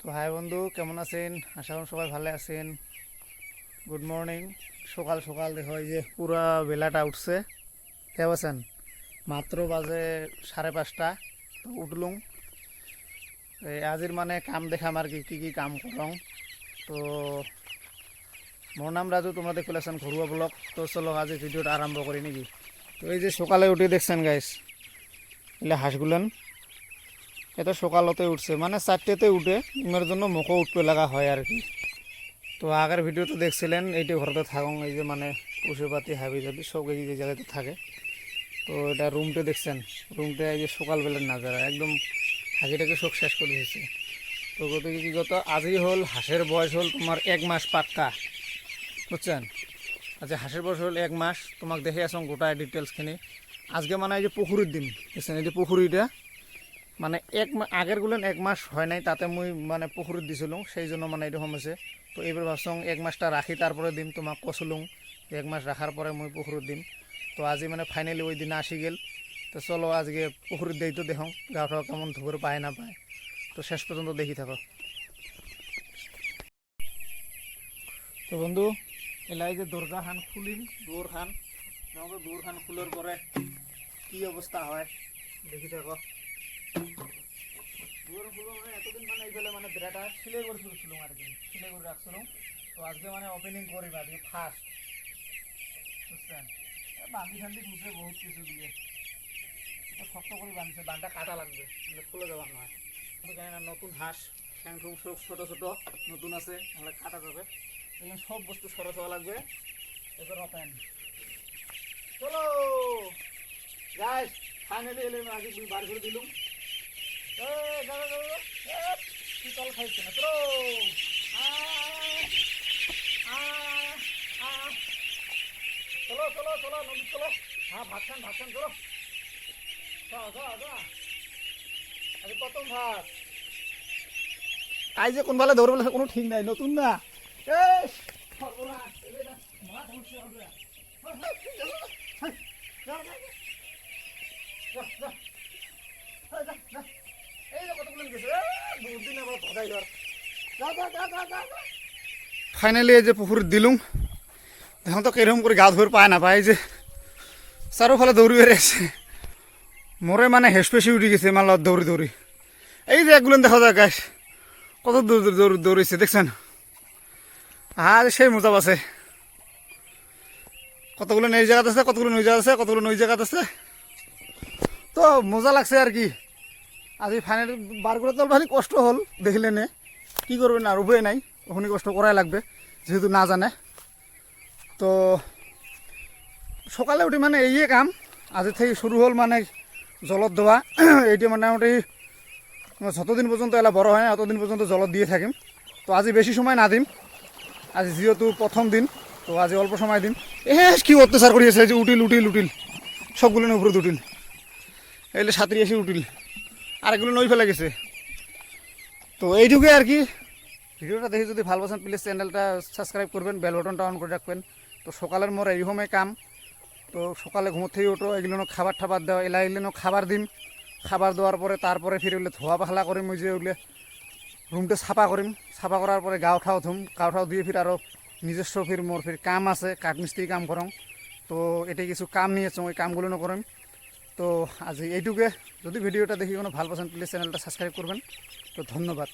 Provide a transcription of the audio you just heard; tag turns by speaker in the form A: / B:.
A: তো হাই বন্ধু, কেমন আছেন? আশা করি সবাই ভালো আছেন। গুড মর্নিং সকাল সকাল দেখো এই যে পুরা বেলাটা উঠছে। কেমন আছেন মাত্র বাজে সাড়ে পাঁচটা, তো উঠলুম। আজির মানে কাম দেখাম আর কি কি কি কাম করং। তো মোর নাম রাজু, তোমরা দেখতে পাচ্ছেন ঘরুয়া ব্লগ। তো চলো আজি ভিডিওটা আরম্ভ করি নাকি? তো এই যে সকালে উঠে দেখছেন গাইস এলে হাঁসগুলেন। এটা সকালতে উঠছে। মানে চারটেতে উঠে ইমের জন্য মুখও উঠতে লাগা হয় আর কি। তো আগের ভিডিওতে দেখছিলেন, এইটি ঘরতে থাকুন এই যে মানে পশুপাতি হাবি যাবি সব এই যে জায়গাতে থাকে। তো এটা রুমটা দেখছেন রুমটা এই যে সকালবেলার নাজারা, একদম হাঁকিটাকে সব শেষ করে দিয়েছে। তো গতিকে কি কত আজই হল, হাঁসের বয়স হল তোমার এক মাস পাক্কা। বুঝছেন? আচ্ছা হাঁসের বয়স হল এক মাস, তোমাক দেখে আসুন গোটা ডিটেলসখিনি আজকে মানে এই যে পুকুরের দিন, বুঝছেন? এই যে পুকুরিটা মানে এক আগের গুলেন এক মাস হয় নাই, তাতে মুই মানে পুকুৰত দিছিলোঁ সেই জন্য মানে এরকম হৈছে তো এইবাৰ ভাবছোঁ এক মাসটা রাখি তারপরে দিম, তোমাক কচুলুং এক মাস রাখার পরে মুই পুকুৰত দিম। তো আজি মানে ফাইনালি ওই দিন আসি গেল। তো চলো আজকে পুকুৰত দেই তো দেখোঁ গাঁওটা কেমন ধুবর পায় না পায় তো শেষ পর্যন্ত দেখি থাকো। তো বন্ধু, এলাই যে দরজা খান খুলিম দৌর খান দৌর খান খুলার পরে কি অবস্থা হয়, দেখি থাকো মানে এতদিন মানে এইফালে মানে বেড়াটা সিলাই করে তুলছিলাম আর কি তো আজকে মানে ওপেনিং করি বান্ধি ঠান্দি খুঁজছে বহুত কিছু দিয়ে। শক্ত করে বাঁধছে বানটা কাটা লাগবে খুলে যাওয়ার নয়। তো না, নতুন হাঁস ঠ্যাং ঠুং সব ছোটো ছোটো, নতুন আছে কাটা যাবে। সব বস্তু সরা দেওয়া লাগবে। এবার ওপেন চলো! গাইস ফাইনালি এলে আগে বার করে দিলুম এই, দাঁড়া, দাঁড়া, দাঁড়া। এই, তুই তল খাইছে না আয়। চলো হ্যাঁ ভাত খান ভাত ভাত আই যে কোনবালে দৌড়বে কোনো ঠিক নাই নতুন না এই এই ফাইনালি এই যে পুকুর দিলুম দেখুন তো কীরকম করে গা ধুয়ে পায় না, পায় এই যে চারোফালে দৌড়ি বেড়েছে মোরে মানে হেসপেসি উঠে গেছে, মাল দৌড়ি দৌড়ি। এই যে একগুলো দেখা যায় গাছ কত দূর দৌড় দৌড়িছে, দেখছেন? আর সেই মজা আছে কতগুলো নই জায়গাত আছে, কতগুলো নই জায়গা আছে, কতগুলো নই জায়গাত আছে। তো মজা লাগছে আর কি। আজি ফাইনালি বার করে তো ভালো কষ্ট হল দেখলে নে কি করবেন আর উপায় নাই ওখানে কষ্ট করাই লাগবে, যেহেতু না জানে। তো সকালে উঠি মানে এই কাম, আজি থেকে শুরু হল মানে জলত দেওয়া। এইটা মোটামুটি যতদিন পর্যন্ত এলা বড় হয় না, ততদিন পর্যন্ত জলত দিয়ে থাকিম। তো আজি বেশি সময় না দিম। আজি যেহেতু প্রথম দিন, তো আজি অল্প সময় দিন এ কি অত্যাচার করি আছে, এই যে উঠিল উঠিল উঠিল সবগুলো উপরে উঠিল এলে সাঁতরি এসে উঠিল আর এগুলো নই ফেলে গেছে। তো এইটুকুই আর কি। ভিডিওটা দেখে যদি ভালো পাচ্ছেন প্লিজ চ্যানেলটা সাবস্ক্রাইব করবেন বেল বটনটা অন করে রাখবেন। তো সকালের মোর এইরকমই কাম। তো সকালে ঘুমোর থেকে ওঠো এগুলো খাবার টাবার দেওয়া এলা এগুলো খাবার দিম খাবার দেওয়ার পরে তারপরে ফিরে উঠলে ধোয়া পাখলা করিম, ওই যে উঠলে রুমটা সাফা করিম। সাফা করার পরে গাও ঠাও ধুম গাও ঠাও দিয়ে ফির আরও নিজস্ব ফির মোর ফির কাম আছে, কাঠমিস্ত্রি কাম করং। তো এটাই কিছু কাম নিয়েছো ওই কামগুলো করিম। তো আজ এইটুকুয়ে। যদি ভিডিওটা দেখি কোনো ভালো পাচ্ছেন প্লিজ চ্যানেলটা সাবস্ক্রাইব করবেন। তো ধন্যবাদ।